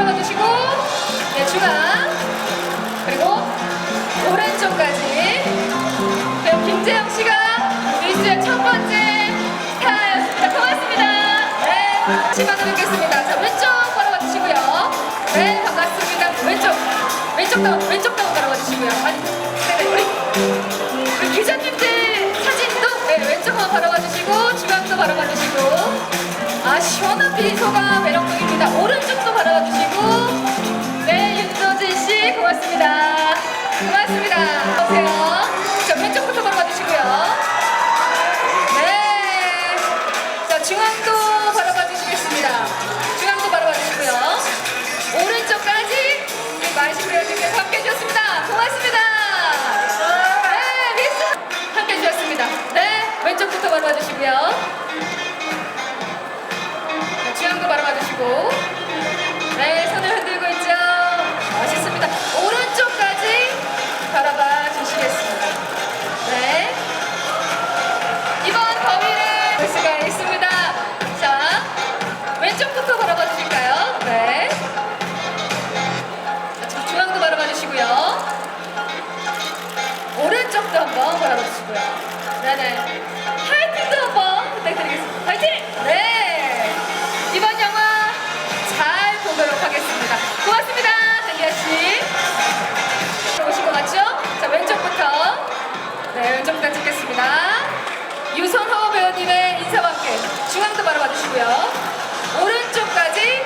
바라봐 주시고 네 중앙 그리고 오른쪽까지 그럼 김재영 씨가 뉴스의 첫 번째 스타였습니다. 고맙습니다. 네, 시간을 뵙겠습니다. 자, 왼쪽 바라봐 주시고요. 네, 반갑습니다. 왼쪽, 왼쪽도, 왼쪽도 바라봐 주시고요. 아니, 네, 우리, 우리 기자님들 사진도 네, 왼쪽 한번 바라봐 주시고, 중앙도 바라봐 주시고, 아, 시원한 비소가 매력적입니다. 오른쪽도 바라봐 주시고, 네, 윤조진 씨, 고맙습니다. 고맙습니다. 어서오세요. 자, 왼쪽부터 바라봐 주시고요. 네. 자, 중앙도 바라봐 주시겠습니다. 중앙도 바라봐 주시고요. 오른쪽까지 우리 마이시 브레이드께서 함께 해주셨습니다. 고맙습니다. 네, 미스 함께 해주셨습니다. 네, 왼쪽부터 바라봐 주시고요. 주시고. 네, 손을 흔들고 있죠. 멋있습니다. 오른쪽까지 바라봐 주시겠습니다. 네. 이번 범위는 볼 수가 있습니다. 자, 왼쪽부터 바라봐 주실까요? 네. 자, 중앙도 바라봐 주시고요. 오른쪽도 한번 바라봐 주시고요. 네네. 중앙도 바라봐 주시고요. 오른쪽까지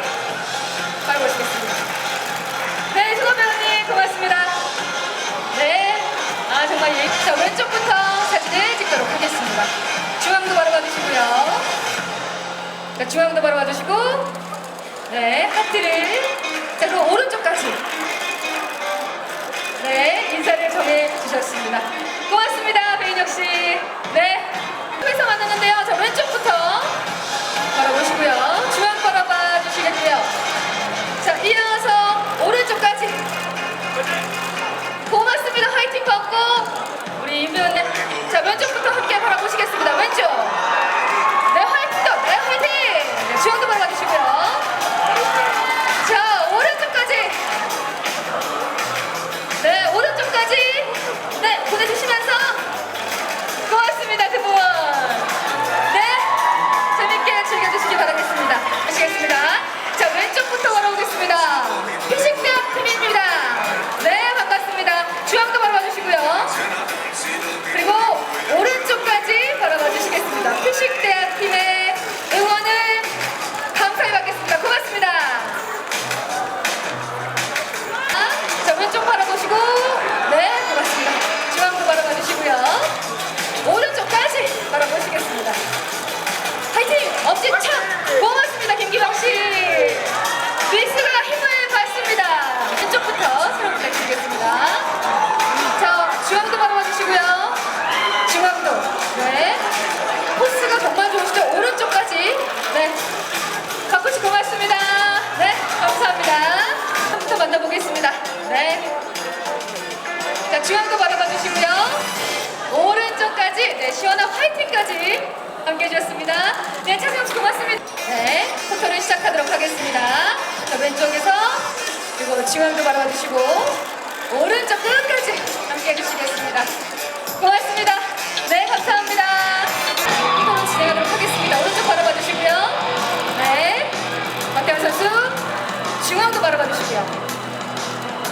바라보시겠습니다. 네, 수호 배우님 고맙습니다. 네, 아 정말 예. 자, 왼쪽부터 사진을 찍도록 하겠습니다. 중앙도 바라봐 주시고요. 자, 중앙도 바라봐 주시고, 네, 하트를. 자, 그리고 오른쪽까지. 네, 인사를 전해 주셨습니다. 고맙습니다, 주 네. 자, 중앙도 바라봐 주시고요. 오른쪽까지, 네, 시원한 화이팅까지 함께 해주셨습니다. 네, 차세영 씨 고맙습니다. 네, 포토를 시작하도록 하겠습니다. 자, 왼쪽에서, 그리고 중앙도 바라봐 주시고, 오른쪽 끝까지 함께 해주시겠습니다. 고맙습니다. 네, 감사합니다. 포토를 진행하도록 하겠습니다. 오른쪽 바라봐 주시고요. 네. 박태환 선수 중앙도 바라봐 주시고요.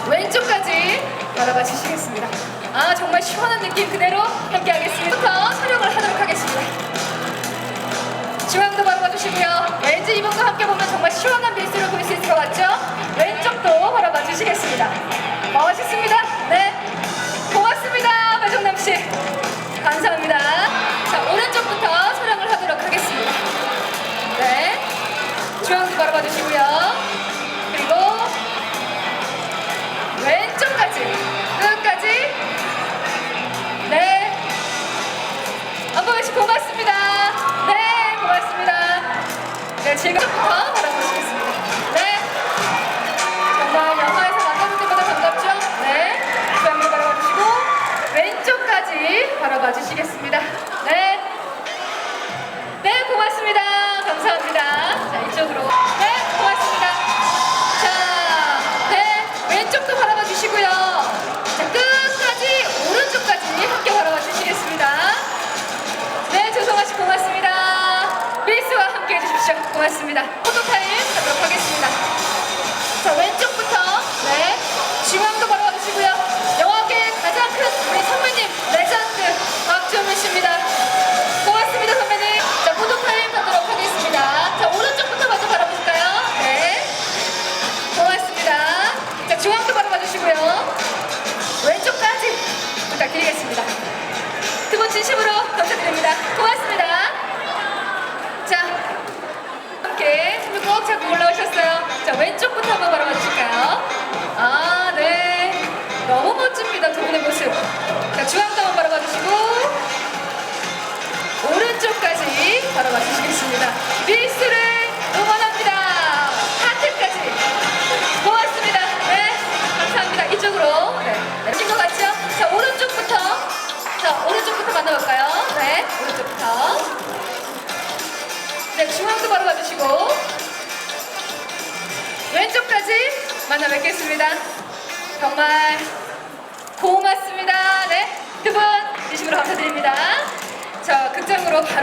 왼쪽까지 바라봐 주시겠습니다. 아 정말 시원한 느낌 그대로 함께 하겠습니다. 촬영을 하도록 하겠습니다. 중앙도 바라봐 주시고요. 왠지 이분과 함께 보면 정말 시원 지금부터 바라보시겠습니다. 네. 정말 영화에서 만나볼 때보다 반갑죠? 네. 중앙도 바라봐 주시고 왼쪽까지 바라봐 주시겠습니다. 네. 네, 고맙습니다. 감사합니다. 자, 이쪽으로. 고맙습니다. 밀수를 응원합니다. 하트까지. 고맙습니다. 네, 감사합니다. 이쪽으로. 네, 네. 친것 같죠? 자, 오른쪽부터. 자, 오른쪽부터 만나볼까요? 네, 오른쪽부터. 네, 중앙도 바로 봐주시고. 왼쪽까지 만나 뵙겠습니다. 정말 고맙습니다. 네, 두분 진심으로 감사드립니다. 자, 극장으로 바로